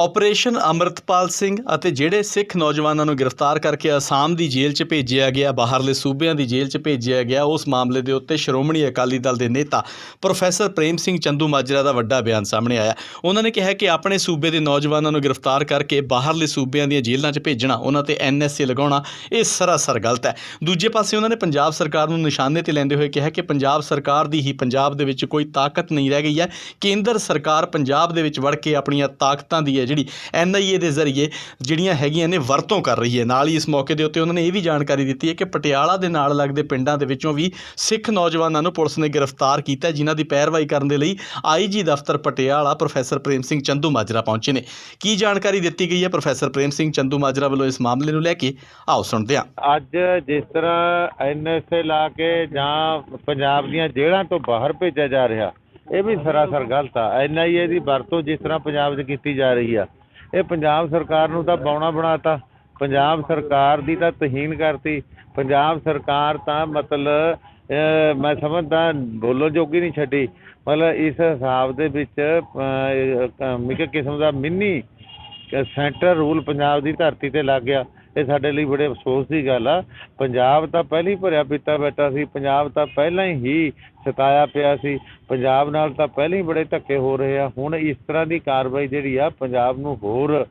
Operation Amritpal Singh ਅਤੇ ਜਿਹੜੇ ਸਿੱਖ ਨੌਜਵਾਨਾਂ ਨੂੰ ਗ੍ਰਿਫਤਾਰ ਕਰਕੇ ਅਸਾਮ ਦੀ ਜੇਲ੍ਹ 'ਚ ਭੇਜਿਆ ਗਿਆ, ਬਾਹਰਲੇ ਸੂਬਿਆਂ ਦੀ ਜੇਲ੍ਹ 'ਚ ਭੇਜਿਆ ਗਿਆ, ਉਸ ਮਾਮਲੇ ਦੇ ਉੱਤੇ ਸ਼੍ਰੋਮਣੀ ਅਕਾਲੀ ਦਲ ਦੇ ਨੇਤਾ ਪ੍ਰੋਫੈਸਰ ਪ੍ਰੇਮ ਸਿੰਘ ਚੰਦੂ ਮਾਜਰਾ ਦਾ ਵੱਡਾ ਬਿਆਨ ਸਾਹਮਣੇ ਆਇਆ। ਉਹਨਾਂ ਨੇ ਕਿਹਾ ਕਿ ਆਪਣੇ ਸੂਬੇ ਦੇ ਨੌਜਵਾਨਾਂ ਨੂੰ ਗ੍ਰਿਫਤਾਰ ਕਰਕੇ ਬਾਹਰਲੇ ਸੂਬਿਆਂ ਦੀਆਂ ਜੇਲ੍ਹਾਂ 'ਚ ਭੇਜਣਾ, ਉਹਨਾਂ ਤੇ ਐਨਐਸਏ ਲਗਾਉਣਾ, ਇਹ ਸਰਾਸਰ ਗਲਤ ਹੈ। ਦੂਜੇ ਪਾਸੇ ਉਹਨਾਂ ਨੇ ਪੰਜਾਬ ਸਰਕਾਰ ਨੂੰ ਨਿਸ਼ਾਨੇ ਤੇ ਲੈਂਦੇ ਹੋਏ ਕਿਹਾ ਕਿ ਪੰਜਾਬ ਸਰਕਾਰ ਦੀ ਹੀ ਪੰਜਾਬ ਦੇ ਵਿੱਚ ਕੋਈ ਤਾਕਤ ਨਹੀਂ ਰਹਿ ਗਈ ਹੈ। ਕੇਂਦਰ ਸਰਕਾਰ ਪੰਜਾਬ ਦੇ ਵਿੱਚ ਵੜ ਕੇ ਆਪਣੀਆਂ ਤਾਕਤਾਂ ਦੀ ਜਿਹੜੀ ਐਨਆਈਏ ਦੇ ਜ਼ਰੀਏ ਜਿਹੜੀਆਂ ਹੈਗੀਆਂ ਨੇ ਵਰਤੋਂ ਕਰ ਰਹੀ ਹੈ। ਨਾਲ ਹੀ ਇਸ ਮੌਕੇ ਦੇ ਉੱਤੇ ਉਹਨਾਂ ਨੇ ਇਹ ਵੀ ਜਾਣਕਾਰੀ ਦਿੱਤੀ ਹੈ ਕਿ ਪਟਿਆਲਾ ਦੇ ਨਾਲ ਲੱਗਦੇ ਪਿੰਡਾਂ ਦੇ ਵਿੱਚੋਂ ਵੀ ਸਿੱਖ ਨੌਜਵਾਨਾਂ ਨੂੰ ਪੁਲਿਸ ਨੇ ਗ੍ਰਿਫਤਾਰ ਕੀਤਾ ਹੈ, ਜਿਨ੍ਹਾਂ ਦੀ ਪੈਰਵਾਈ ਕਰਨ ਦੇ ਲਈ ਆਈਜੀ ਦਫ਼ਤਰ ਪਟਿਆਲਾ ਪ੍ਰੋਫੈਸਰ ਪ੍ਰੇਮ ਸਿੰਘ ਚੰਦੂ ਮਾਜਰਾ ਪਹੁੰਚੇ ਨੇ। ਕੀ ਜਾਣਕਾਰੀ ਦਿੱਤੀ ਗਈ ਹੈ ਪ੍ਰੋਫੈਸਰ ਪ੍ਰੇਮ ਸਿੰਘ ਚੰਦੂ ਮਾਜਰਾ ਵੱਲੋਂ ਇਸ ਮਾਮਲੇ ਨੂੰ ਲੈ ਕੇ? ਆਓ ਸੁਣਦੇ ਹਾਂ। ਅੱਜ ਜਿਸ ਤਰ੍ਹਾਂ ਐਨਐਸਏ ਲਾ ਕੇ ਜਾਂ ਪੰਜਾਬ ਦੀਆਂ ਜੇਲ੍ਹਾਂ ਤੋਂ ਬਾਹਰ ਭੇਜਿਆ ਜਾ ਰਿਹਾ ਇਹ ਵੀ ਸਰਾਸਰ ਗਲਤ ਆ। ਐਨਆਈਏ ਦੀ ਵਰਤੋਂ ਜਿਸ ਤਰ੍ਹਾਂ ਪੰਜਾਬ 'ਚ ਕੀਤੀ ਜਾ ਰਹੀ ਆ। ਇਹ ਪੰਜਾਬ ਸਰਕਾਰ ਨੂੰ ਤਾਂ ਬੌਣਾ ਬਣਾਤਾ। ਪੰਜਾਬ ਸਰਕਾਰ ਦੀ ਤਾਂ ਤਹੀਨ ਕਰਤੀ। ਪੰਜਾਬ ਸਰਕਾਰ ਤਾਂ ਮਤਲਬ ਮੈਂ ਸਮਝਦਾ ਬੋਲਣ ਜੋਗੀ ਨਹੀਂ ਛੱਡੀ। ਮਤਲਬ ਇਸ ਹਿਸਾਬ ਦੇ ਵਿੱਚ ਇੱਕ ਕਿਸਮ ਦਾ ਮਿੰਨੀ ਸੈਂਟਰ ਰੂਲ ਪੰਜਾਬ ਦੀ ਧਰਤੀ ਤੇ ਲੱਗ ਗਿਆ। ਇਹ ਸਾਡੇ ਲਈ ਬੜੇ ਅਫਸੋਸ ਦੀ ਗੱਲ ਆ। ਪੰਜਾਬ ਤਾਂ ਪਹਿਲਾਂ ਹੀ ਭਰਿਆ ਪੀਤਾ ਬੈਠਾ ਸੀ, ਪੰਜਾਬ ਤਾਂ ਪਹਿਲਾਂ ਹੀ ਸਤਾਇਆ ਪਿਆ ਸੀ। ਪੰਜਾਬ ਨਾਲ ਤਾਂ ਪਹਿਲਾਂ ਹੀ ਬੜੇ ਧੱਕੇ ਹੋ ਰਹੇ ਆ। ਹੁਣ ਇਸ ਤਰ੍ਹਾਂ ਦੀ ਕਾਰਵਾਈ ਜਿਹੜੀ ਆ, ਪੰਜਾਬ ਨੂੰ ਹੋਰ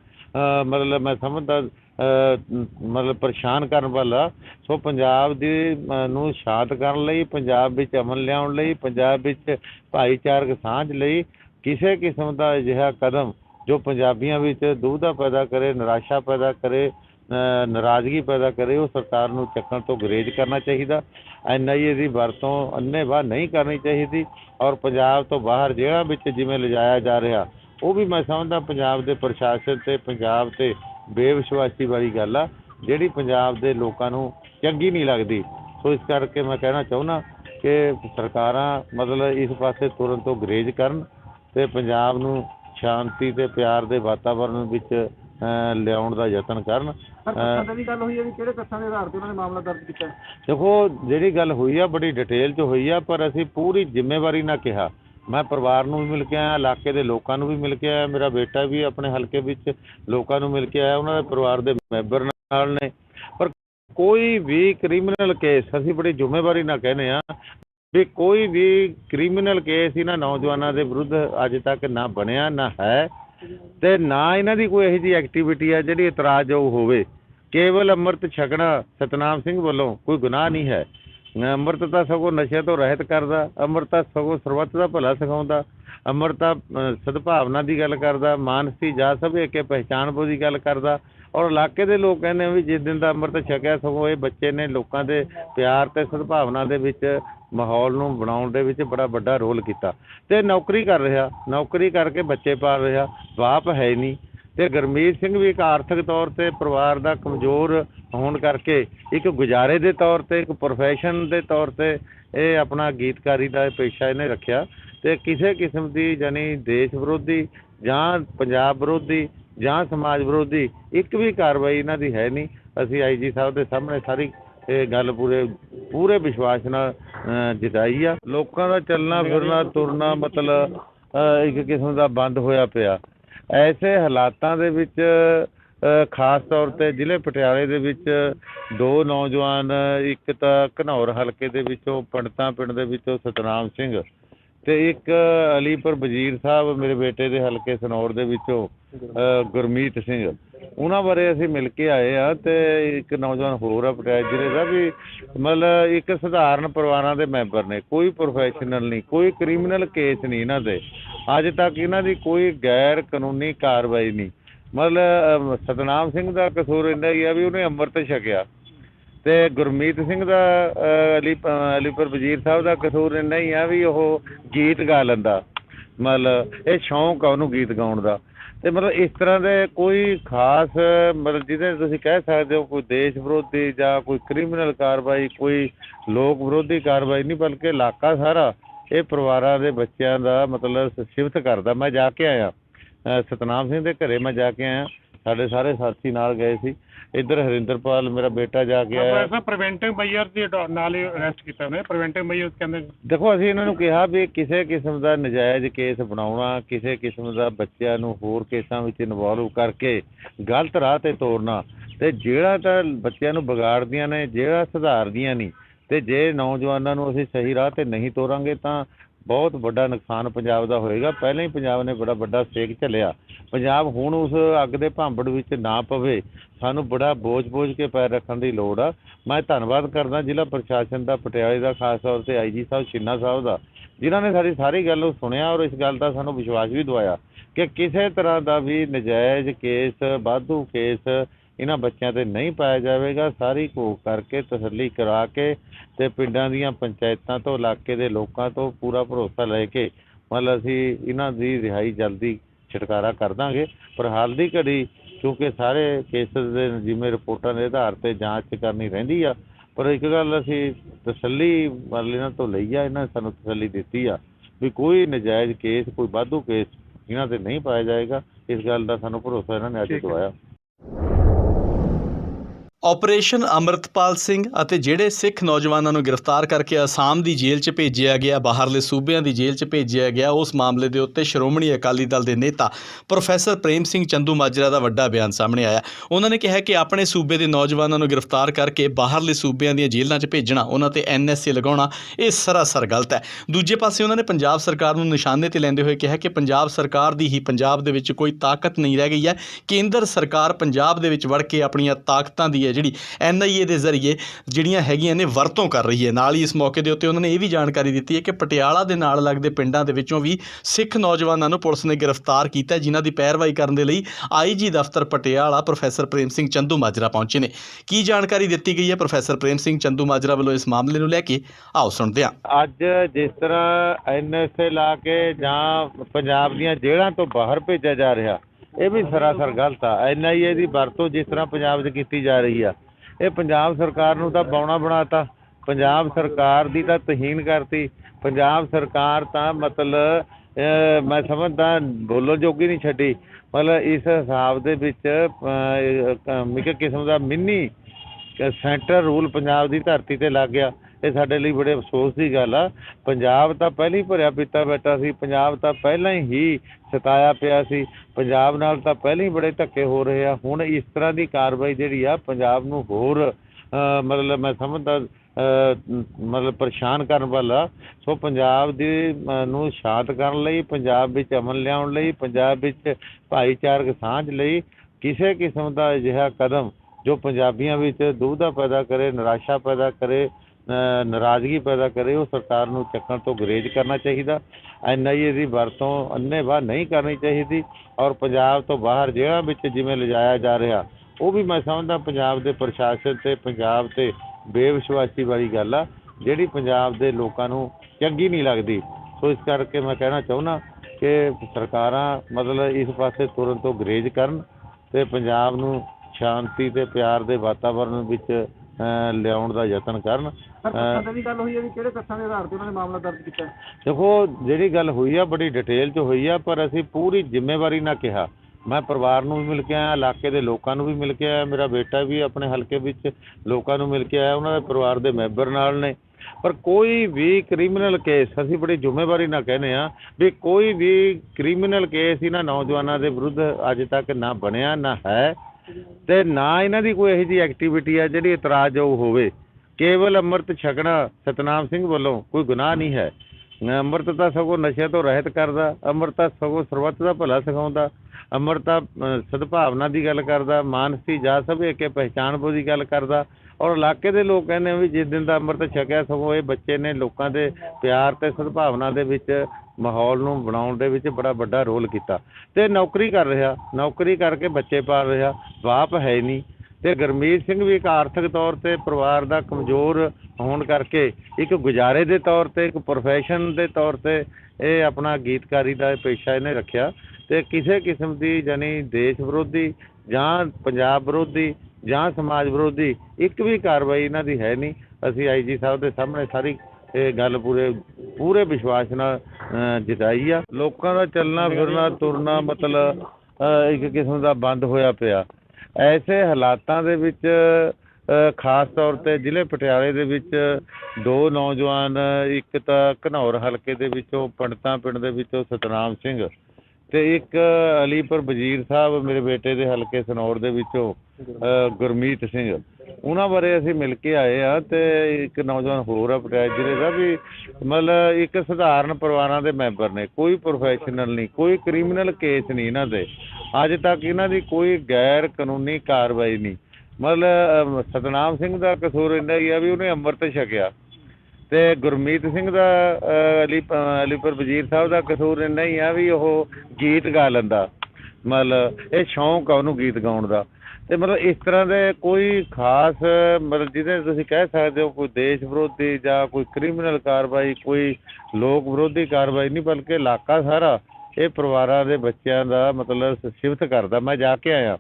ਮਤਲਬ ਮੈਂ ਸਮਝਦਾ ਮਤਲਬ ਪਰੇਸ਼ਾਨ ਕਰਨ ਵਾਲਾ। ਸੋ ਪੰਜਾਬ ਦੀ ਨੂੰ ਸ਼ਾਂਤ ਕਰਨ ਲਈ, ਪੰਜਾਬ ਵਿੱਚ ਅਮਨ ਲਿਆਉਣ ਲਈ, ਪੰਜਾਬ ਵਿੱਚ ਭਾਈਚਾਰਕ ਸਾਂਝ ਲਈ ਕਿਸੇ ਕਿਸਮ ਦਾ ਅਜਿਹਾ ਕਦਮ ਜੋ ਪੰਜਾਬੀਆਂ ਵਿੱਚ ਦੁਵਿਧਾ ਪੈਦਾ ਕਰੇ, ਨਿਰਾਸ਼ਾ ਪੈਦਾ ਕਰੇ ਨਾਰਾਜ਼ਗੀ ਪੈਦਾ ਕਰੇ, ਉਹ ਸਰਕਾਰ ਨੂੰ ਚੱਕਣ ਤੋਂ ਗੁਰੇਜ਼ ਕਰਨਾ ਚਾਹੀਦਾ। ਐਨਆਈਏ ਦੀ ਵਰਤੋਂ ਅੰਨ੍ਹੇਵਾਹ ਨਹੀਂ ਕਰਨੀ ਚਾਹੀਦੀ ਔਰ ਪੰਜਾਬ ਤੋਂ ਬਾਹਰ ਜੇਲ੍ਹਾਂ ਵਿੱਚ ਜਿਵੇਂ ਲਿਜਾਇਆ ਜਾ ਰਿਹਾ, ਉਹ ਵੀ ਮੈਂ ਸਮਝਦਾ ਪੰਜਾਬ ਦੇ ਪ੍ਰਸ਼ਾਸਨ ਤੇ ਪੰਜਾਬ ਤੇ ਬੇਵਿਸ਼ਵਾਸੀ ਵਾਲੀ ਗੱਲ ਆ, ਜਿਹੜੀ ਪੰਜਾਬ ਦੇ ਲੋਕਾਂ ਨੂੰ ਚੰਗੀ ਨਹੀਂ ਲੱਗਦੀ। ਸੋ ਇਸ ਕਰਕੇ ਮੈਂ ਕਹਿਣਾ ਚਾਹੁੰਦਾ ਕਿ ਸਰਕਾਰਾਂ ਮਤਲਬ ਇਸ ਪਾਸੇ ਤੁਰਨ ਤੋਂ ਗੁਰੇਜ਼ ਕਰਨ ਤੇ ਪੰਜਾਬ ਨੂੰ ਸ਼ਾਂਤੀ ਤੇ ਪਿਆਰ ਦੇ ਵਾਤਾਵਰਣ ਵਿੱਚ ਲਿਆਉਣ ਦਾ ਯਤਨ ਕਰਨ। ਸਰ ਤੱਥਾਂ ਦੀ ਵੀ ਗੱਲ ਹੋਈ ਹੈ ਵੀ ਕਿਹੜੇ ਤੱਥਾਂ ਦੇ ਆਧਾਰ ਤੇ ਉਹਨਾਂ ਨੇ ਮਾਮਲਾ ਦਰਜ ਕੀਤਾ ਹੈ? ਦੇਖੋ ਜਿਹੜੀ ਗੱਲ ਹੋਈ ਆ ਬੜੀ ਡਿਟੇਲ 'ਚ ਹੋਈ ਆ ਪਰ ਅਸੀਂ ਪੂਰੀ ਜ਼ਿੰਮੇਵਾਰੀ ਨਾਲ ਕਿਹਾ। ਮੈਂ ਪਰਿਵਾਰ ਨੂੰ ਵੀ ਮਿਲ ਕੇ ਆਇਆ ਇਲਾਕੇ ਦੇ ਲੋਕਾਂ ਨੂੰ ਵੀ ਮਿਲ ਕੇ ਆਇਆ ਮੇਰਾ ਬੇਟਾ ਵੀ ਆਪਣੇ ਹਲਕੇ ਵਿੱਚ ਲੋਕਾਂ ਨੂੰ ਮਿਲ ਕੇ ਆਇਆ ਉਹਨਾਂ ਦੇ ਪਰਿਵਾਰ ਦੇ ਮੈਂਬਰ ਨਾਲ ਨੇ। ਪਰ ਕੋਈ ਵੀ ਕ੍ਰਿਮੀਨਲ ਕੇਸ ਅਸੀਂ ਬੜੀ ਜ਼ਿੰਮੇਵਾਰੀ ਨਾਲ ਕਹਿੰਦੇ ਆ ਵੀ ਕੋਈ ਵੀ ਕ੍ਰਿਮੀਨਲ ਕੇਸ ਇਹਨਾਂ ਨੌਜਵਾਨਾਂ ਦੇ ਵਿਰੁੱਧ ਅੱਜ ਤੱਕ ਨਾ ਬਣਿਆ ਨਾ ਹੈ। ਤੇ ਨਾ ਇਹਨਾਂ ਦੀ ਕੋਈ ਇਹੋ ਜਿਹੀ ਐਕਟੀਵਿਟੀ ਆ ਜਿਹੜੀ ਇਤਰਾਜ਼ਯੋਗ ਹੋਵੇ। ਕੇਵਲ ਅੰਮ੍ਰਿਤ ਛਕਣਾ ਸਤਨਾਮ ਸਿੰਘ ਵੱਲੋਂ ਕੋਈ ਗੁਨਾਹ ਨਹੀਂ ਹੈ। ਅੰਮ੍ਰਿਤ ਤਾਂ ਸਗੋਂ ਨਸ਼ੇ ਤੋਂ ਰਹਿਤ ਕਰਦਾ, ਅੰਮ੍ਰਿਤ ਤਾਂ ਸਗੋਂ ਸਰਬੱਤ ਦਾ ਭਲਾ ਸਿਖਾਉਂਦਾ। ਅੰਮ੍ਰਿਤ ਸਦਭਾਵਨਾ ਦੀ ਗੱਲ ਕਰਦਾ, ਮਾਨਸੀ ਜਾ ਸਭੇ ਕੇ ਪਹਿਚਾਣ ਬੋ ਦੀ ਗੱਲ ਕਰਦਾ। ਔਰ ਇਲਾਕੇ ਦੇ ਲੋਕ ਕਹਿੰਦੇ ਆ ਵੀ ਜਿਸ ਦਿਨ ਦਾ ਅੰਮ੍ਰਿਤ ਛਕਿਆ ਸਗੋਂ ਇਹ ਬੱਚੇ ਨੇ ਲੋਕਾਂ ਦੇ ਪਿਆਰ ਤੇ ਸਦਭਾਵਨਾ ਦੇ ਵਿੱਚ ਮਾਹੌਲ ਨੂੰ ਬਣਾਉਣ ਦੇ ਵਿੱਚ ਬੜਾ ਵੱਡਾ ਰੋਲ ਕੀਤਾ। ਤੇ ਨੌਕਰੀ ਕਰ ਰਿਹਾ, ਨੌਕਰੀ ਕਰਕੇ ਬੱਚੇ ਪਾਲ ਰਿਹਾ, ਬਾਪ ਹੈ ਨਹੀਂ। ਤੇ ਗੁਰਮੀਤ ਸਿੰਘ ਵੀ ਇੱਕ ਆਰਥਿਕ ਤੌਰ ਤੇ ਪਰਿਵਾਰ ਦਾ ਕਮਜ਼ੋਰ ਹੋਣ ਕਰਕੇ ਇੱਕ ਗੁਜ਼ਾਰੇ ਦੇ ਤੌਰ ਤੇ, ਇੱਕ ਪ੍ਰੋਫੈਸ਼ਨ ਦੇ ਤੌਰ ਤੇ ਇਹ ਆਪਣਾ ਗੀਤਕਾਰੀ ਦਾ ਇਹ ਪੇਸ਼ਾ ਇਹਨੇ ਰੱਖਿਆ। ਤੇ ਕਿਸੇ ਕਿਸਮ ਦੀ ਜਾਨੀ ਦੇਸ਼ ਵਿਰੋਧੀ ਜਾਂ ਪੰਜਾਬ ਵਿਰੋਧੀ ਜਾਂ ਸਮਾਜ ਵਿਰੋਧੀ ਇੱਕ ਵੀ ਕਾਰਵਾਈ ਇਹਨਾਂ ਦੀ ਹੈ ਨਹੀਂ। ਅਸੀਂ ਆਈਜੀ ਸਾਹਿਬ ਦੇ ਸਾਹਮਣੇ ਸਾਰੀ ਇਹ ਗੱਲ ਪੂਰੇ ਪੂਰੇ ਵਿਸ਼ਵਾਸ ਨਾਲ ਜਤਾਈ ਆ। ਲੋਕਾਂ ਦਾ ਚੱਲਣਾ, ਫਿਰਨਾ, ਤੁਰਨਾ ਮਤਲਬ ਇੱਕ ਕਿਸਮ ਦਾ ਬੰਦ ਹੋਇਆ ਪਿਆ। ਐਸੇ ਹਾਲਾਤਾਂ ਦੇ ਵਿੱਚ ਖਾਸ ਤੌਰ ਤੇ ਜ਼ਿਲ੍ਹੇ ਪਟਿਆਲੇ ਦੇ ਵਿੱਚ ਦੋ ਨੌਜਵਾਨ, ਇੱਕ ਤਾਂ ਘਨੌਰ ਹਲਕੇ ਦੇ ਵਿੱਚੋਂ, ਪੰਡਤਾਂ ਪਿੰਡ ਦੇ ਵਿੱਚੋਂ ਸਤਨਾਮ ਸਿੰਘ ਤੇ ਇੱਕ ਅਲੀਪੁਰ ਵਜ਼ੀਰ ਸਾਹਿਬ ਮੇਰੇ ਬੇਟੇ ਦੇ ਹਲਕੇ ਸਨੌਰ ਦੇ ਵਿੱਚੋਂ ਗੁਰਮੀਤ ਸਿੰਘ। ਉਹਨਾਂ ਬਾਰੇ ਅਸੀਂ ਮਿਲ ਕੇ ਆਏ ਆ ਤੇ ਇੱਕ ਨੌਜਵਾਨ ਹੋਰ ਆ ਪਟਿਆਲੇ ਜ਼ਿਲ੍ਹੇ ਦਾ ਵੀ ਮਤਲਬ ਇੱਕ ਸਧਾਰਨ ਪਰਿਵਾਰਾਂ ਦੇ ਮੈਂਬਰ ਨੇ। ਕੋਈ ਪ੍ਰੋਫੈਸ਼ਨਲ ਨਹੀਂ, ਕੋਈ ਕ੍ਰਿਮੀਨਲ ਕੇਸ ਨਹੀਂ ਇਹਨਾਂ ਦੇ। ਅੱਜ ਤੱਕ ਇਹਨਾਂ ਦੀ ਕੋਈ ਗੈਰ ਕਾਨੂੰਨੀ ਕਾਰਵਾਈ ਨਹੀਂ। ਮਤਲਬ ਸਤਨਾਮ ਸਿੰਘ ਦਾ ਕਸੂਰ ਇੰਨਾ ਹੀ ਆ ਵੀ ਉਹਨੇ ਅੰਮ੍ਰਿਤ ਛਕਿਆ। ਅਤੇ ਗੁਰਮੀਤ ਸਿੰਘ ਦਾ ਅਲੀ ਅਲੀਪੁਰ ਵਜ਼ੀਰ ਸਾਹਿਬ ਦਾ ਕਸੂਰ ਇੰਨਾ ਹੀ ਆ ਵੀ ਉਹ ਗੀਤ ਗਾ ਲੈਂਦਾ। ਮਤਲਬ ਇਹ ਸ਼ੌਂਕ ਆ ਉਹਨੂੰ ਗੀਤ ਗਾਉਣ ਦਾ। ਅਤੇ ਮਤਲਬ ਇਸ ਤਰ੍ਹਾਂ ਦੇ ਕੋਈ ਖਾਸ, ਮਤਲਬ ਜਿਹਦੇ ਤੁਸੀਂ ਕਹਿ ਸਕਦੇ ਹੋ ਕੋਈ ਦੇਸ਼ ਵਿਰੋਧੀ ਜਾਂ ਕੋਈ ਕ੍ਰਿਮੀਨਲ ਕਾਰਵਾਈ, ਕੋਈ ਲੋਕ ਵਿਰੋਧੀ ਕਾਰਵਾਈ ਨਹੀਂ, ਬਲਕਿ ਇਲਾਕਾ ਸਾਰਾ ਇਹ ਪਰਿਵਾਰਾਂ ਦੇ ਬੱਚਿਆਂ ਦਾ ਮਤਲਬ ਸਿਫਤ ਕਰਦਾ। ਮੈਂ ਜਾ ਕੇ ਆਇਆ। ਸਤਨਾਮ ਸਿੰਘ ਦੇ ਘਰੇ ਮੈਂ ਜਾ ਕੇ ਆਇਆ। ਸਾਡੇ ਸਾਰੇ ਸਾਥੀ ਨਾਲ ਗਏ ਸੀ। ਇੱਧਰ ਹਰਿੰਦਰਪਾਲ ਮੇਰਾ ਬੇਟਾ ਜਾ ਕੇ ਆਇਆ। ਐਸਾ ਪ੍ਰੀਵੈਂਟਿਵ ਮੈਜਰ ਦੇ ਨਾਲ ਹੀ ਅਰੈਸਟ ਕੀਤਾ ਉਹਨੇ। ਪ੍ਰੀਵੈਂਟਿਵ ਮੈਜਰ ਕਹਿੰਦੇ ਦੇਖੋ ਅਸੀਂ ਇਹਨਾਂ ਨੂੰ ਕਿਹਾ ਵੀ ਕਿਸੇ ਕਿਸਮ ਦਾ ਨਜਾਇਜ਼ ਕੇਸ ਬਣਾਉਣਾ ਕਿਸੇ ਕਿਸਮ ਦਾ ਬੱਚਿਆਂ ਨੂੰ ਹੋਰ ਕੇਸਾਂ ਵਿੱਚ ਇਨਵੋਲਵ ਕਰਕੇ ਗਲਤ ਰਾਹ ਤੇ ਤੋਰਨਾ ਤੇ ਜਿਹੜਾ ਤਾਂ ਬੱਚਿਆਂ ਨੂੰ ਵਿਗਾੜਦੀਆਂ ਨੇ ਜਿਹੜਾ ਸੁਧਾਰਦੀਆਂ ਨਹੀਂ ਤੇ ਜੇ ਨੌਜਵਾਨਾਂ ਨੂੰ ਅਸੀਂ ਸਹੀ ਰਾਹ ਤੇ ਨਹੀਂ ਤੋਰਾਂਗੇ ਤਾਂ ਬਹੁਤ ਵੱਡਾ ਨੁਕਸਾਨ ਪੰਜਾਬ ਦਾ ਹੋਏਗਾ। ਪਹਿਲਾਂ ਹੀ ਪੰਜਾਬ ਨੇ ਬੜਾ ਵੱਡਾ ਸੇਕ ਝੱਲਿਆ। ਪੰਜਾਬ ਹੁਣ ਉਸ ਅੱਗ ਦੇ ਭਾਂਬੜ ਵਿੱਚ ਨਾ ਪਵੇ। ਸਾਨੂੰ ਬੜਾ ਬੋਝ-ਬੋਝ ਕੇ ਪੈਰ ਰੱਖਣ ਦੀ ਲੋੜ ਆ। ਮੈਂ ਧੰਨਵਾਦ ਕਰਦਾ ਜ਼ਿਲ੍ਹਾ ਪ੍ਰਸ਼ਾਸਨ ਦਾ, ਪਟਿਆਲੇ ਦਾ, ਖਾਸ ਤੌਰ ਤੇ ਆਈਜੀ ਸਾਹਿਬ ਛਿੰਨਾ ਸਾਹਿਬ ਦਾ, ਜਿਨ੍ਹਾਂ ਨੇ ਸਾਡੀ ਸਾਰੀ ਗੱਲ ਨੂੰ ਸੁਣਿਆ ਔਰ ਇਸ ਗੱਲ ਦਾ ਸਾਨੂੰ ਵਿਸ਼ਵਾਸ ਵੀ ਦਵਾਇਆ ਕਿ ਕਿਸੇ ਤਰ੍ਹਾਂ ਦਾ ਵੀ ਨਜਾਇਜ਼ ਕੇਸ, ਵਾਧੂ ਕੇਸ ਇਹਨਾਂ ਬੱਚਿਆਂ ਤੇ ਨਹੀਂ ਪਾਇਆ ਜਾਵੇਗਾ। ਸਾਰੀ ਘੋਖ ਕਰਕੇ ਤਸੱਲੀ ਕਰਾ ਕੇ ਤੇ ਪਿੰਡਾਂ ਦੀਆਂ ਪੰਚਾਇਤਾਂ ਤੋਂ ਇਲਾਕੇ ਦੇ ਲੋਕਾਂ ਤੋਂ ਪੂਰਾ ਭਰੋਸਾ ਲੈ ਕੇ ਮਤਲਬ ਅਸੀਂ ਇਹਨਾਂ ਦੀ ਰਿਹਾਈ ਜਲਦੀ ਛੁਟਕਾਰਾ ਕਰ ਦਾਂਗੇ। ਪਰ ਹਾਲ ਦੀ ਘੜੀ ਕਿਉਂਕਿ ਸਾਰੇ ਕੇਸਸ ਦੇ ਜਿਵੇਂ ਰਿਪੋਰਟਾਂ ਦੇ ਆਧਾਰ ਤੇ ਜਾਂਚ ਕਰਨੀ ਰਹਿੰਦੀ ਆ ਪਰ ਇੱਕ ਗੱਲ ਅਸੀਂ ਤਸੱਲੀ ਇਹਨਾਂ ਤੋਂ ਲਈ ਆ ਇਹਨਾਂ ਨੇ ਸਾਨੂੰ ਤਸੱਲੀ ਦਿੱਤੀ ਆ ਵੀ ਕੋਈ ਨਜਾਇਜ਼ ਕੇਸ ਕੋਈ ਵਾਧੂ ਕੇਸ ਇਹਨਾਂ ਤੇ ਨਹੀਂ ਪਾਇਆ ਜਾਏਗਾ। ਇਸ ਗੱਲ ਦਾ ਸਾਨੂੰ ਭਰੋਸਾ ਇਹਨਾਂ ਨੇ ਅੱਜ। ਦਵਾਇਆ। ਆਪਰੇਸ਼ਨ ਅਮਰਤਪਾਲ ਸਿੰਘ ਅਤੇ ਜਿਹੜੇ ਸਿੱਖ ਨੌਜਵਾਨਾਂ ਨੂੰ ਗ੍ਰਿਫਤਾਰ ਕਰਕੇ ਅਸਾਮ ਦੀ ਜੇਲ੍ਹ 'ਚ ਭੇਜਿਆ ਗਿਆ, ਬਾਹਰਲੇ ਸੂਬਿਆਂ ਦੀ ਜੇਲ੍ਹ 'ਚ ਭੇਜਿਆ ਗਿਆ, ਉਸ ਮਾਮਲੇ ਦੇ ਉੱਤੇ ਸ਼੍ਰੋਮਣੀ ਅਕਾਲੀ ਦਲ ਦੇ ਨੇਤਾ ਪ੍ਰੋਫੈਸਰ ਪ੍ਰੇਮ ਸਿੰਘ ਚੰਦੂ ਮਾਜਰਾ ਦਾ ਵੱਡਾ ਬਿਆਨ ਸਾਹਮਣੇ ਆਇਆ। ਉਹਨਾਂ ਨੇ ਕਿਹਾ ਕਿ ਆਪਣੇ ਸੂਬੇ ਦੇ ਨੌਜਵਾਨਾਂ ਨੂੰ ਗ੍ਰਿਫਤਾਰ ਕਰਕੇ ਬਾਹਰਲੇ ਸੂਬਿਆਂ ਦੀਆਂ ਜੇਲ੍ਹਾਂ 'ਚ ਭੇਜਣਾ, ਉਹਨਾਂ ਤੇ ਐਨਐਸਏ ਲਗਾਉਣਾ, ਇਹ ਸਰਾਸਰ ਗਲਤ ਹੈ। ਦੂਜੇ ਪਾਸੇ ਉਹਨਾਂ ਨੇ ਪੰਜਾਬ ਸਰਕਾਰ ਨੂੰ ਨਿਸ਼ਾਨੇ ਤੇ ਲੈਂਦੇ ਹੋਏ ਕਿਹਾ ਕਿ ਪੰਜਾਬ ਸਰਕਾਰ ਦੀ ਹੀ ਪੰਜਾਬ ਦੇ ਵਿੱਚ ਕੋਈ ਤਾਕਤ ਨਹੀਂ ਰਹਿ ਗਈ ਹੈ। ਕੇਂਦਰ ਸਰਕਾਰ ਪੰਜਾਬ ਦੇ ਵਿੱਚ ਵੜ ਕੇ ਆਪਣੀਆਂ ਤਾਕਤਾਂ ਦੀ ਜਿਹੜੀ ਐਨਆਈਏ ਦੇ ਜ਼ਰੀਏ ਜਿਹੜੀਆਂ ਹੈਗੀਆਂ ਨੇ ਵਰਤੋਂ ਕਰ ਰਹੀ ਹੈ। ਨਾਲ ਹੀ ਇਸ ਮੌਕੇ ਦੇ ਉੱਤੇ ਉਹਨਾਂ ਨੇ ਇਹ ਵੀ ਜਾਣਕਾਰੀ ਦਿੱਤੀ ਹੈ ਕਿ ਪਟਿਆਲਾ ਦੇ ਨਾਲ ਲੱਗਦੇ ਪਿੰਡਾਂ ਦੇ ਵਿੱਚੋਂ ਵੀ ਸਿੱਖ ਨੌਜਵਾਨਾਂ ਨੂੰ ਪੁਲਿਸ ਨੇ ਗ੍ਰਿਫਤਾਰ ਕੀਤਾ ਜਿਨ੍ਹਾਂ ਦੀ ਪੈਰਵਾਈ ਕਰਨ ਦੇ ਲਈ ਆਈਜੀ ਦਫ਼ਤਰ ਪਟਿਆਲਾ ਪ੍ਰੋਫੈਸਰ ਪ੍ਰੇਮ ਸਿੰਘ ਚੰਦੂ ਮਾਜਰਾ ਪਹੁੰਚੇ ਨੇ। ਕੀ ਜਾਣਕਾਰੀ ਦਿੱਤੀ ਗਈ ਹੈ ਪ੍ਰੋਫੈਸਰ ਪ੍ਰੇਮ ਸਿੰਘ ਚੰਦੂ ਮਾਜਰਾ ਵੱਲੋਂ ਇਸ ਮਾਮਲੇ ਨੂੰ ਲੈ ਕੇ? ਆਓ ਸੁਣਦੇ ਹਾਂ। ਅੱਜ ਜਿਸ ਤਰ੍ਹਾਂ ਐਨਐਸਏ ਲਾ ਕੇ ਜਾਂ ਪੰਜਾਬ ਦੀਆਂ ਜੇਲ੍ਹਾਂ ਤੋਂ ਬਾਹਰ ਭੇਜਿਆ ਜਾ ਰਿਹਾ ਇਹ ਵੀ ਸਰਾਸਰ ਗਲਤ ਆ। ਐਨਆਈਏ ਦੀ ਵਰਤੋਂ ਜਿਸ ਤਰ੍ਹਾਂ ਪੰਜਾਬ 'ਚ ਕੀਤੀ ਜਾ ਰਹੀ ਆ। ਇਹ ਪੰਜਾਬ ਸਰਕਾਰ ਨੂੰ ਤਾਂ ਬੌਣਾ ਬਣਾਤਾ। ਪੰਜਾਬ ਸਰਕਾਰ ਦੀ ਤਾਂ ਤਹੀਨ ਕਰਤੀ। ਪੰਜਾਬ ਸਰਕਾਰ ਤਾਂ ਮਤਲਬ ਮੈਂ ਸਮਝਦਾ ਬੋਲਣ ਜੋਗੀ ਨਹੀਂ ਛੱਡੀ। ਮਤਲਬ ਇਸ ਹਿਸਾਬ ਦੇ ਵਿੱਚ ਇੱਕ ਕਿਸਮ ਦਾ ਮਿੰਨੀ ਸੈਂਟਰ ਰੂਲ ਪੰਜਾਬ ਦੀ ਧਰਤੀ ਤੇ ਲੱਗ ਗਿਆ। ਇਹ ਸਾਡੇ ਲਈ ਬੜੇ ਅਫਸੋਸ ਦੀ ਗੱਲ ਆ। ਪੰਜਾਬ ਤਾਂ ਪਹਿਲਾਂ ਹੀ ਭਰਿਆ ਪੀਤਾ ਬੈਠਾ ਸੀ, ਪੰਜਾਬ ਤਾਂ ਪਹਿਲਾਂ ਹੀ ਸਤਾਇਆ ਪਿਆ ਸੀ। ਪੰਜਾਬ ਨਾਲ ਤਾਂ ਪਹਿਲਾਂ ਹੀ ਬੜੇ ਧੱਕੇ ਹੋ ਰਹੇ ਆ। ਹੁਣ ਇਸ ਤਰ੍ਹਾਂ ਦੀ ਕਾਰਵਾਈ ਜਿਹੜੀ ਆ, ਪੰਜਾਬ ਨੂੰ ਹੋਰ ਮਤਲਬ ਮੈਂ ਸਮਝਦਾ ਮਤਲਬ ਪਰੇਸ਼ਾਨ ਕਰਨ ਵਾਲਾ ਸੋ ਪੰਜਾਬ ਦੀ ਨੂੰ ਸ਼ਾਂਤ ਕਰਨ ਲਈ, ਪੰਜਾਬ ਵਿੱਚ ਅਮਨ ਲਿਆਉਣ ਲਈ, ਪੰਜਾਬ ਵਿੱਚ ਭਾਈਚਾਰਕ ਸਾਂਝ ਲਈ ਕਿਸੇ ਕਿਸਮ ਦਾ ਅਜਿਹਾ ਕਦਮ ਜੋ ਪੰਜਾਬੀਆਂ ਵਿੱਚ ਦੁਬਿਧਾ ਪੈਦਾ ਕਰੇ, ਨਿਰਾਸ਼ਾ ਪੈਦਾ ਕਰੇ ਨਾਰਾਜ਼ਗੀ ਪੈਦਾ ਕਰੇ, ਉਹ ਸਰਕਾਰ ਨੂੰ ਚੱਕਣ ਤੋਂ ਗੁਰੇਜ਼ ਕਰਨਾ ਚਾਹੀਦਾ। ਐਨਆਈਏ ਦੀ ਵਰਤੋਂ ਅੰਨ੍ਹੇਵਾਹ ਨਹੀਂ ਕਰਨੀ ਚਾਹੀਦੀ ਔਰ ਪੰਜਾਬ ਤੋਂ ਬਾਹਰ ਜੇਲ੍ਹਾਂ ਵਿੱਚ ਜਿਵੇਂ ਲਿਜਾਇਆ ਜਾ ਰਿਹਾ, ਉਹ ਵੀ ਮੈਂ ਸਮਝਦਾ ਪੰਜਾਬ ਦੇ ਪ੍ਰਸ਼ਾਸਨ ਤੇ ਪੰਜਾਬ ਤੇ ਬੇਵਿਸ਼ਵਾਸੀ ਵਾਲੀ ਗੱਲ ਆ, ਜਿਹੜੀ ਪੰਜਾਬ ਦੇ ਲੋਕਾਂ ਨੂੰ ਚੰਗੀ ਨਹੀਂ ਲੱਗਦੀ। ਸੋ ਇਸ ਕਰਕੇ ਮੈਂ ਕਹਿਣਾ ਚਾਹੁੰਦਾ ਕਿ ਸਰਕਾਰਾਂ ਮਤਲਬ ਇਸ ਪਾਸੇ ਤੁਰਨ ਤੋਂ ਗਰੇਜ਼ ਕਰਨ ਤੇ ਪੰਜਾਬ ਨੂੰ ਸ਼ਾਂਤੀ ਤੇ ਪਿਆਰ ਦੇ ਵਾਤਾਵਰਣ ਵਿੱਚ ਲਿਆਉਣ ਦਾ ਯਤਨ ਕਰਨ। ਸਰ ਤੱਥਾਂ ਤੇ ਵੀ ਗੱਲ ਹੋਈ ਹੈ ਵੀ ਕਿਹੜੇ ਤੱਥਾਂ ਦੇ ਆਧਾਰ ਤੇ ਉਹਨਾਂ ਨੇ ਮਾਮਲਾ ਦਰਜ ਕੀਤਾ? ਦੇਖੋ ਜਿਹੜੀ ਗੱਲ ਹੋਈ ਆ ਬੜੀ ਡਿਟੇਲ 'ਚ ਹੋਈ ਆ ਪਰ ਅਸੀਂ ਪੂਰੀ ਜ਼ਿੰਮੇਵਾਰੀ ਨਾਲ ਕਿਹਾ। ਮੈਂ ਪਰਿਵਾਰ ਨੂੰ ਵੀ ਮਿਲ ਕੇ ਆਇਆ ਇਲਾਕੇ ਦੇ ਲੋਕਾਂ ਨੂੰ ਵੀ ਮਿਲ ਕੇ ਆਇਆ ਮੇਰਾ ਬੇਟਾ ਵੀ ਆਪਣੇ ਹਲਕੇ ਵਿੱਚ ਲੋਕਾਂ ਨੂੰ ਮਿਲ ਕੇ ਆਇਆ ਉਹਨਾਂ ਦੇ ਪਰਿਵਾਰ ਦੇ ਮੈਂਬਰ ਨਾਲ ਨੇ। ਪਰ ਕੋਈ ਵੀ ਕ੍ਰਿਮੀਨਲ ਕੇਸ ਅਸੀਂ ਬੜੀ ਜ਼ਿੰਮੇਵਾਰੀ ਨਾਲ ਕਹਿੰਦੇ ਆ ਵੀ ਕੋਈ ਵੀ ਕ੍ਰਿਮੀਨਲ ਕੇਸ ਇਹਨਾਂ ਨੌਜਵਾਨਾਂ ਦੇ ਵਿਰੁੱਧ ਅੱਜ ਤੱਕ ਨਾ ਬਣਿਆ ਨਾ ਹੈ। ਤੇ ਨਾ ਇਹਨਾਂ ਦੀ ਕੋਈ ਇਹੋ ਜਿਹੀ ਐਕਟੀਵਿਟੀ ਹੈ ਜਿਹੜੀ ਇਤਰਾਜ਼ਯੋਗ ਹੋਵੇ। ਕੇਵਲ ਅੰਮ੍ਰਿਤ ਛਕਣਾ ਸਤਨਾਮ ਸਿੰਘ ਵੱਲੋਂ ਕੋਈ ਗੁਨਾਹ ਨਹੀਂ ਹੈ। ਅੰਮ੍ਰਿਤ ਤਾਂ ਸਗੋਂ ਨਸ਼ੇ ਤੋਂ ਰਹਿਤ ਕਰਦਾ, ਅੰਮ੍ਰਿਤ ਤਾਂ ਸਗੋਂ ਸਰਬੱਤ ਦਾ ਭਲਾ ਸਿਖਾਉਂਦਾ, ਅੰਮ੍ਰਿਤ ਤਾਂ ਸਦਭਾਵਨਾ ਦੀ ਗੱਲ ਕਰਦਾ, ਮਾਨਸੀ ਜਾ ਸਭ ਕੇ ਪਹਿਚਾਣ ਬੋ ਦੀ ਗੱਲ ਕਰਦਾ। ਔਰ ਇਲਾਕੇ ਦੇ ਲੋਕ ਕਹਿੰਦੇ ਵੀ ਜਿਸ ਦਿਨ ਦਾ ਅੰਮ੍ਰਿਤ ਛਕਿਆ ਸਗੋਂ ਇਹ ਬੱਚੇ ਨੇ ਲੋਕਾਂ ਦੇ ਪਿਆਰ ਤੇ ਸਦਭਾਵਨਾ ਦੇ ਵਿੱਚ ਮਾਹੌਲ ਨੂੰ ਬਣਾਉਣ ਦੇ ਵਿੱਚ ਬੜਾ ਵੱਡਾ ਰੋਲ ਕੀਤਾ। ਤੇ ਨੌਕਰੀ ਕਰ ਰਿਹਾ, ਨੌਕਰੀ ਕਰਕੇ ਬੱਚੇ ਪਾਲ ਰਿਹਾ, ਬਾਪ ਹੈ ਨਹੀਂ। ਤੇ ਗੁਰਮੀਤ ਸਿੰਘ ਵੀ ਇੱਕ ਆਰਥਿਕ ਤੌਰ ਤੇ ਪਰਿਵਾਰ ਦਾ ਕਮਜ਼ੋਰ ਹੋਣ ਕਰਕੇ ਇੱਕ ਗੁਜ਼ਾਰੇ ਦੇ ਤੌਰ ਤੇ, ਇੱਕ ਪ੍ਰੋਫੈਸ਼ਨ ਦੇ ਤੌਰ ਤੇ ਇਹ ਆਪਣਾ ਗੀਤਕਾਰੀ ਦਾ ਇਹ ਪੇਸ਼ਾ ਇਹਨੇ ਰੱਖਿਆ। ਤੇ ਕਿਸੇ ਕਿਸਮ ਦੀ ਜਾਨੀ ਦੇਸ਼ ਵਿਰੋਧੀ ਜਾਂ ਪੰਜਾਬ ਵਿਰੋਧੀ ਜਾਂ ਸਮਾਜ ਵਿਰੋਧੀ ਇੱਕ ਵੀ ਕਾਰਵਾਈ ਇਹਨਾਂ ਦੀ ਹੈ ਨਹੀਂ। ਅਸੀਂ ਆਈਜੀ ਸਾਹਿਬ ਦੇ ਸਾਹਮਣੇ ਸਾਰੀ ਇਹ ਗੱਲ ਪੂਰੇ ਪੂਰੇ ਵਿਸ਼ਵਾਸ ਨਾਲ ਅ, ਜਤਾਈ ਆ। ਲੋਕਾਂ ਦਾ ਚੱਲਣਾ ਫਿਰਨਾ ਤੁਰਨਾ ਮਤਲਬ ਇੱਕ ਕਿਸਮ ਦਾ ਬੰਦ ਹੋਇਆ ਪਿਆ। ਐਸੇ ਹਾਲਾਤਾਂ ਦੇ ਵਿੱਚ ਖਾਸ ਤੌਰ ਤੇ ਜ਼ਿਲ੍ਹੇ ਪਟਿਆਲੇ ਦੇ ਵਿੱਚ ਦੋ ਨੌਜਵਾਨ ਇੱਕ ਤਾਂ ਘਨੌਰ ਹਲਕੇ ਦੇ ਵਿੱਚੋਂ ਪੰਡਤਾਂ ਪਿੰਡ ਦੇ ਵਿੱਚੋਂ ਸਤਨਾਮ ਸਿੰਘ ਤੇ ਇੱਕ ਅਲੀਪੁਰ ਵਜ਼ੀਰ ਸਾਹਿਬ ਮੇਰੇ ਬੇਟੇ ਦੇ ਹਲਕੇ ਸਨੌਰ ਦੇ ਵਿੱਚੋਂ ਗੁਰਮੀਤ ਸਿੰਘ। ਉਹਨਾਂ ਬਾਰੇ ਅਸੀਂ ਮਿਲ ਕੇ ਆਏ ਆ ਤੇ ਇੱਕ ਨੌਜਵਾਨ ਹੋਰ ਆ ਪਟਿਆਲੇ ਜ਼ਿਲ੍ਹੇ ਦਾ ਵੀ ਮਤਲਬ ਇੱਕ ਸਧਾਰਨ ਪਰਿਵਾਰਾਂ ਦੇ ਮੈਂਬਰ ਨੇ। ਕੋਈ ਪ੍ਰੋਫੈਸ਼ਨਲ ਨਹੀਂ, ਕੋਈ ਕ੍ਰਿਮੀਨਲ ਕੇਸ ਨਹੀਂ ਇਹਨਾਂ ਦੇ। ਅੱਜ ਤੱਕ ਇਹਨਾਂ ਦੀ ਕੋਈ ਗੈਰ ਕਾਨੂੰਨੀ ਕਾਰਵਾਈ ਨਹੀਂ। ਮਤਲਬ ਸਤਨਾਮ ਸਿੰਘ ਦਾ ਕਸੂਰ ਇੰਨਾ ਹੀ ਆ ਵੀ ਉਹਨੇ ਅੰਮ੍ਰਿਤ ਛਕਿਆ। ਅਤੇ ਗੁਰਮੀਤ ਸਿੰਘ ਦਾ ਅਲੀ ਅਲੀਪੁਰ ਵਜ਼ੀਰ ਸਾਹਿਬ ਦਾ ਕਸੂਰ ਇੰਨਾ ਹੀ ਆ ਵੀ ਉਹ ਗੀਤ ਗਾ ਲੈਂਦਾ। ਮਤਲਬ ਇਹ ਸ਼ੌਂਕ ਆ ਉਹਨੂੰ ਗੀਤ ਗਾਉਣ ਦਾ। ਅਤੇ ਮਤਲਬ ਇਸ ਤਰ੍ਹਾਂ ਦੇ ਕੋਈ ਖਾਸ, ਮਤਲਬ ਜਿਹਦੇ ਤੁਸੀਂ ਕਹਿ ਸਕਦੇ ਹੋ ਕੋਈ ਦੇਸ਼ ਵਿਰੋਧੀ ਜਾਂ ਕੋਈ ਕ੍ਰਿਮੀਨਲ ਕਾਰਵਾਈ, ਕੋਈ ਲੋਕ ਵਿਰੋਧੀ ਕਾਰਵਾਈ ਨਹੀਂ, ਬਲਕਿ ਇਲਾਕਾ ਸਾਰਾ ਇਹ ਪਰਿਵਾਰਾਂ ਦੇ ਬੱਚਿਆਂ ਦਾ ਮਤਲਬ ਸਿਫਤ ਕਰਦਾ। ਮੈਂ ਜਾ ਕੇ ਆਇਆ।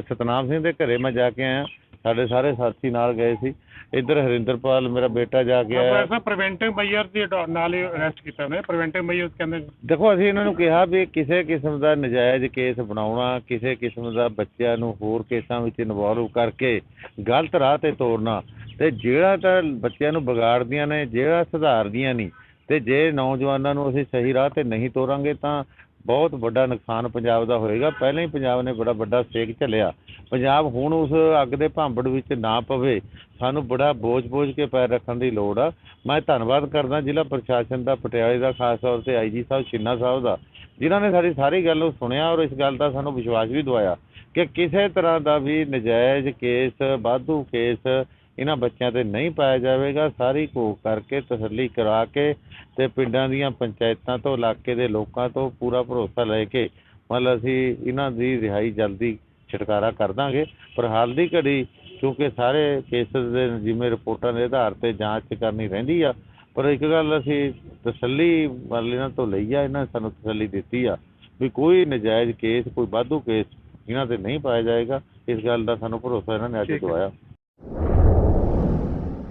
ਸਤਨਾਮ ਸਿੰਘ ਦੇ ਘਰੇ ਮੈਂ ਜਾ ਕੇ ਆਇਆ। ਸਾਡੇ ਸਾਰੇ ਸਾਥੀ ਨਾਲ ਗਏ ਸੀ। ਇੱਧਰ ਹਰਿੰਦਰਪਾਲ ਮੇਰਾ ਬੇਟਾ ਜਾ ਕੇ ਆਇਆ। ਐਸਾ ਪ੍ਰੀਵੈਂਟਿਵ ਮੈਜਰ ਦੀ ਨਾਲ ਹੀ ਅਰੈਸਟ ਕੀਤਾ ਉਹਨੇ। ਪ੍ਰੀਵੈਂਟਿਵ ਮੈਜਰ ਕਹਿੰਦੇ ਦੇਖੋ ਅਸੀਂ ਇਹਨਾਂ ਨੂੰ ਕਿਹਾ ਵੀ ਕਿਸੇ ਕਿਸਮ ਦਾ ਨਜਾਇਜ਼ ਕੇਸ ਬਣਾਉਣਾ ਕਿਸੇ ਕਿਸਮ ਦਾ ਬੱਚਿਆਂ ਨੂੰ ਹੋਰ ਕੇਸਾਂ ਵਿੱਚ ਇਨਵੋਲਵ ਕਰਕੇ ਗਲਤ ਰਾਹ ਤੇ ਤੋਰਨਾ ਤੇ ਜਿਹੜਾ ਤਾਂ ਬੱਚਿਆਂ ਨੂੰ ਵਿਗਾੜਦੀਆਂ ਨੇ ਜਿਹੜਾ ਸੁਧਾਰਦੀਆਂ ਨਹੀਂ ਤੇ ਜੇ ਨੌਜਵਾਨਾਂ ਨੂੰ ਅਸੀਂ ਸਹੀ ਰਾਹ ਤੇ ਨਹੀਂ ਤੋਰਾਂਗੇ ਤਾਂ ਬਹੁਤ ਵੱਡਾ ਨੁਕਸਾਨ ਪੰਜਾਬ ਦਾ ਹੋਏਗਾ। ਪਹਿਲਾਂ ਹੀ ਪੰਜਾਬ ਨੇ ਬੜਾ ਵੱਡਾ ਸਟੇਕ ਝੱਲਿਆ। ਪੰਜਾਬ ਹੁਣ ਉਸ ਅੱਗ ਦੇ ਭਾਂਬੜ ਵਿੱਚ ਨਾ ਪਵੇ। ਸਾਨੂੰ ਬੜਾ ਬੋਝ-ਬੋਝ ਕੇ ਪੈਰ ਰੱਖਣ ਦੀ ਲੋੜ ਆ। ਮੈਂ ਧੰਨਵਾਦ ਕਰਦਾ ਜ਼ਿਲ੍ਹਾ ਪ੍ਰਸ਼ਾਸਨ ਦਾ, ਪਟਿਆਲੇ ਦਾ, ਖਾਸ ਤੌਰ ਤੇ ਆਈਜੀ ਸਾਹਿਬ ਛਿੰਨਾ ਸਾਹਿਬ ਦਾ, ਜਿਨ੍ਹਾਂ ਨੇ ਸਾਡੀ ਸਾਰੀ ਗੱਲ ਨੂੰ ਸੁਣਿਆ ਔਰ ਇਸ ਗੱਲ ਦਾ ਸਾਨੂੰ ਵਿਸ਼ਵਾਸ ਵੀ ਦਵਾਇਆ ਕਿ ਕਿਸੇ ਤਰ੍ਹਾਂ ਦਾ ਵੀ ਨਜਾਇਜ਼ ਕੇਸ, ਵਾਧੂ ਕੇਸ ਇਹਨਾਂ ਬੱਚਿਆਂ ਤੇ ਨਹੀਂ ਪਾਇਆ ਜਾਵੇਗਾ। ਸਾਰੀ ਘੋਖ ਕਰਕੇ ਤਸੱਲੀ ਕਰਾ ਕੇ ਤੇ ਪਿੰਡਾਂ ਦੀਆਂ ਪੰਚਾਇਤਾਂ ਤੋਂ ਇਲਾਕੇ ਦੇ ਲੋਕਾਂ ਤੋਂ ਪੂਰਾ ਭਰੋਸਾ ਲੈ ਕੇ ਮਤਲਬ ਅਸੀਂ ਇਹਨਾਂ ਦੀ ਰਿਹਾਈ ਜਲਦੀ ਛੁਟਕਾਰਾ ਕਰ ਦਾਂਗੇ। ਪਰ ਹਾਲ ਦੀ ਘੜੀ ਕਿਉਂਕਿ ਸਾਰੇ ਕੇਸਸ ਦੇ ਜਿਵੇਂ ਰਿਪੋਰਟਾਂ ਦੇ ਆਧਾਰ ਤੇ ਜਾਂਚ ਕਰਨੀ ਰਹਿੰਦੀ ਆ ਪਰ ਇੱਕ ਗੱਲ ਅਸੀਂ ਤਸੱਲੀ ਮਤਲਬ ਇਹਨਾਂ ਤੋਂ ਲਈ ਆ ਇਹਨਾਂ ਸਾਨੂੰ ਤਸੱਲੀ ਦਿੱਤੀ ਆ ਵੀ ਕੋਈ ਨਜਾਇਜ਼ ਕੇਸ ਕੋਈ ਵਾਧੂ ਕੇਸ ਇਹਨਾਂ ਤੇ ਨਹੀਂ ਪਾਇਆ ਜਾਏਗਾ। ਇਸ ਗੱਲ ਦਾ ਸਾਨੂੰ ਭਰੋਸਾ ਇਹਨਾਂ ਨੇ ਅੱਜ। ਦਵਾਇਆ।